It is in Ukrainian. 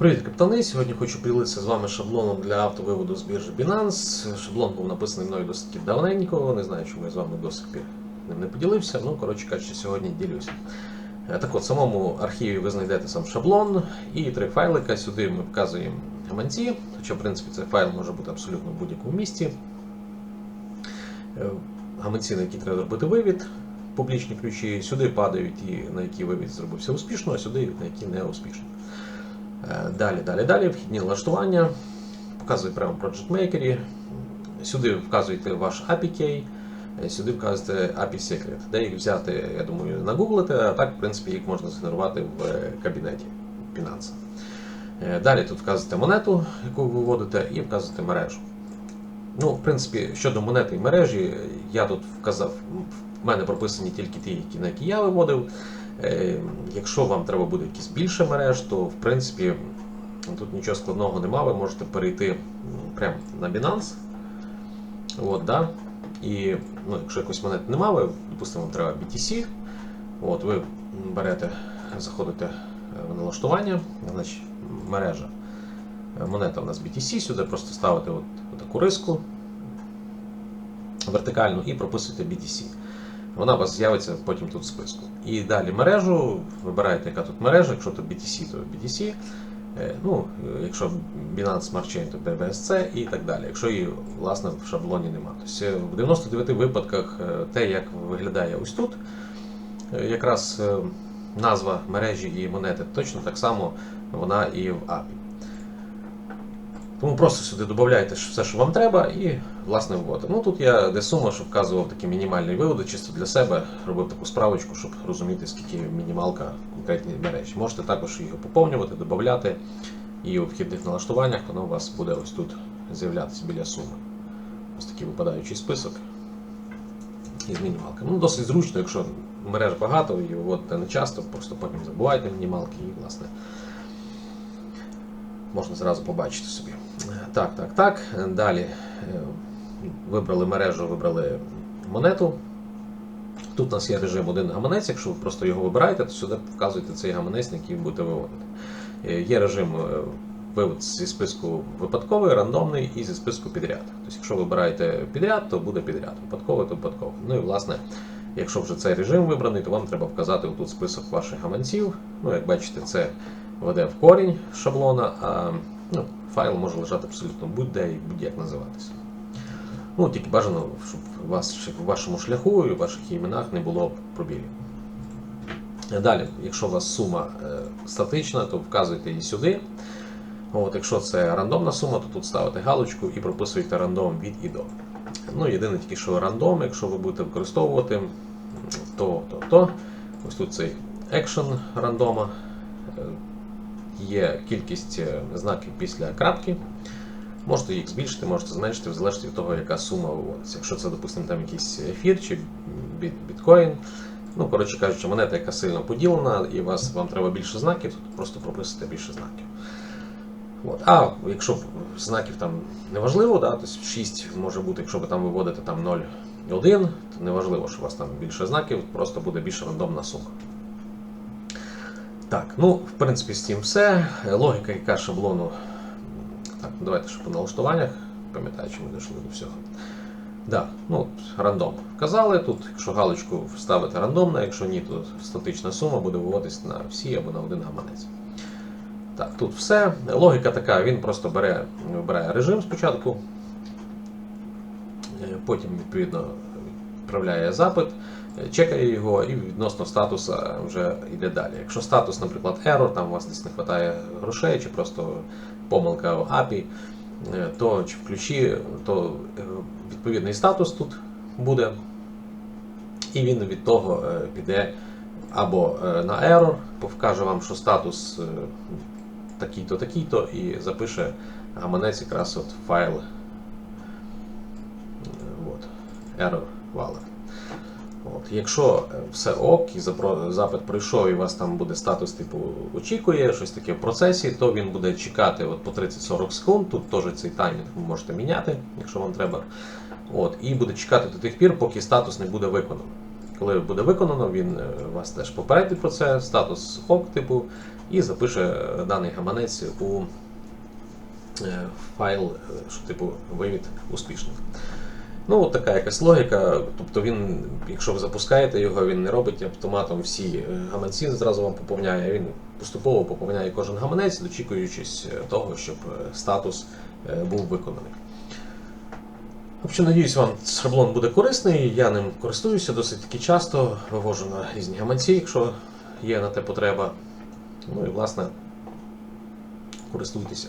Привіт, капітани! Сьогодні хочу поділитися з вами шаблоном для автовиводу з біржі Binance. Шаблон був написаний мною досить давненько, не знаю, чому я з вами до сих пір ним не поділився. Ну, коротше кажучи, сьогодні ділюся. Е, Так от, в самому архіві ви знайдете сам шаблон і три файлика. Сюди ми вказуємо гаманці, хоча, в принципі, цей файл може бути абсолютно в будь-якому місці. Е, Гаманці, на які треба зробити вивід, публічні ключі. Сюди падають ті, на які вивід зробився успішно, а сюди на які не успішно. Е, Далі, далі, далі, вхідні налаштування. Показую прямо Project Maker. Сюди вказуєте ваш API key, е, сюди вказуєте API Secret. Де їх взяти, я думаю, нагуглите, а так, в принципі, їх можна згенерувати в е, кабінеті Binance. Далі тут вказуєте монету, яку ви вводите, і вказуєте мережу. Ну, в принципі, щодо монети і мережі, я тут вказав, в мене прописані тільки ті, які, на які я виводив. Е, Якщо вам треба буде якісь більше мереж, то в принципі тут нічого складного нема, ви можете перейти прямо на Binance. От, да? І ну, якщо якось монет немає, ви, допустимо, вам треба BTC, от, ви берете, заходите е, в налаштування, значить мережа. Е, Монета у нас BTC, сюди просто ставите от, таку риску вертикальну і прописуєте BTC. Вона у вас з'явиться потім тут в списку. І далі мережу, вибираєте, яка тут мережа, якщо тут BTC, то BTC. Е, Ну, якщо Binance Smart Chain, то BBSC і так далі. Якщо її власне в шаблоні немає. Тобто е, в 99 випадках е, те, як виглядає ось тут, якраз назва мережі і монети точно так само вона і в API. Тому просто сюди додайте все, що вам треба, і власне вводите. Ну тут я де сума, щоб вказував такі мінімальні виводи, чисто для себе робив таку справочку, щоб розуміти, скільки мінімалка в конкретній мережі. Можете також її поповнювати, додати, і у вхідних налаштуваннях воно у вас буде ось тут з'являтися біля суми. Ось такий випадаючий список із мінімалками. Ну, досить зручно, якщо мереж багато і вводите не часто, просто потім забувайте мінімалки і власне можна зразу побачити собі. Так, так, так. Далі е, вибрали мережу, вибрали монету. Тут у нас є режим один гаманець, якщо ви просто його вибираєте, то сюди вказуєте цей гаманець, який будете виводити. Е, Є режим е, вивод зі списку випадковий, рандомний і зі списку підряд. Тобто, якщо вибираєте підряд, то буде підряд, випадковий, то випадковий. Ну і власне, якщо вже цей режим вибраний, то вам треба вказати тут список ваших гаманців. Ну, як бачите, це веде в корінь шаблона, а ну, файл може лежати абсолютно будь-де і будь-як називатися. Ну, тільки бажано, щоб вас в вашому шляху і в ваших іменах не було пробілів. Далі, якщо у вас сума е, статична, то вказуйте її сюди. От, якщо це рандомна сума, то тут ставите галочку і прописуєте рандом від і до. Ну, єдине тільки, що рандом, якщо ви будете використовувати, то, то, то. Ось тут цей екшен рандома. Є кількість е, знаків після крапки. Можете їх збільшити, можете зменшити, в залежності від того, яка сума виводиться. Якщо це, допустимо, там якийсь ефір чи біт- біткоін. Ну, коротше кажучи, монета, яка сильно поділена, і вас, вам треба більше знаків, то просто прописуйте більше знаків. От. А якщо знаків там неважливо, да, то 6 може бути, якщо ви там виводите там 0,1, то неважливо, що у вас там більше знаків, просто буде більш рандомна сума. Так, ну, в принципі, з цим все. Логіка, яка шаблону. Так, давайте ще по налаштуваннях. Пам'ятаю, чи ми дійшли до всього. Да, ну, рандом. Вказали тут, якщо галочку вставити рандомно, якщо ні, то статична сума буде виводитись на всі або на один гаманець. Так, тут все. Логіка така, він просто бере, вибирає режим спочатку, е, потім, відповідно, відправляє запит, е, чекає його і відносно статусу вже йде далі. Якщо статус, наприклад, error, там у вас десь не вистачає грошей, чи просто помилка в API, е, то чи в ключі, то е, відповідний статус тут буде, і він від того піде або на error, вкаже вам, що статус такий-то, такий-то, і запише гаманець якраз от файл. Error wallet. От. Якщо е, все ок, і запит пройшов, і у вас там буде статус типу очікує, щось таке в процесі, то він буде чекати от по 30-40 секунд. Тут теж цей таймінг ви можете міняти, якщо вам треба. От, і буде чекати до тих пір, поки статус не буде виконано. Коли буде виконано, він е, вас теж попередить про це, статус ок, типу, і запише е, даний гаманець у файл, що типу вивід успішний. Ну, от така якась логіка. Тобто він, якщо ви запускаєте його, він не робить автоматом всі е, гаманці, зразу вам поповняє. Він поступово поповняє кожен гаманець, дочікуючись е, того, щоб е, статус був виконаний. В общем, надіюсь, вам шаблон буде корисний. Я ним користуюся досить таки часто, вивожу на різні гаманці, якщо є на те потреба. Ну і власне, користуйтеся.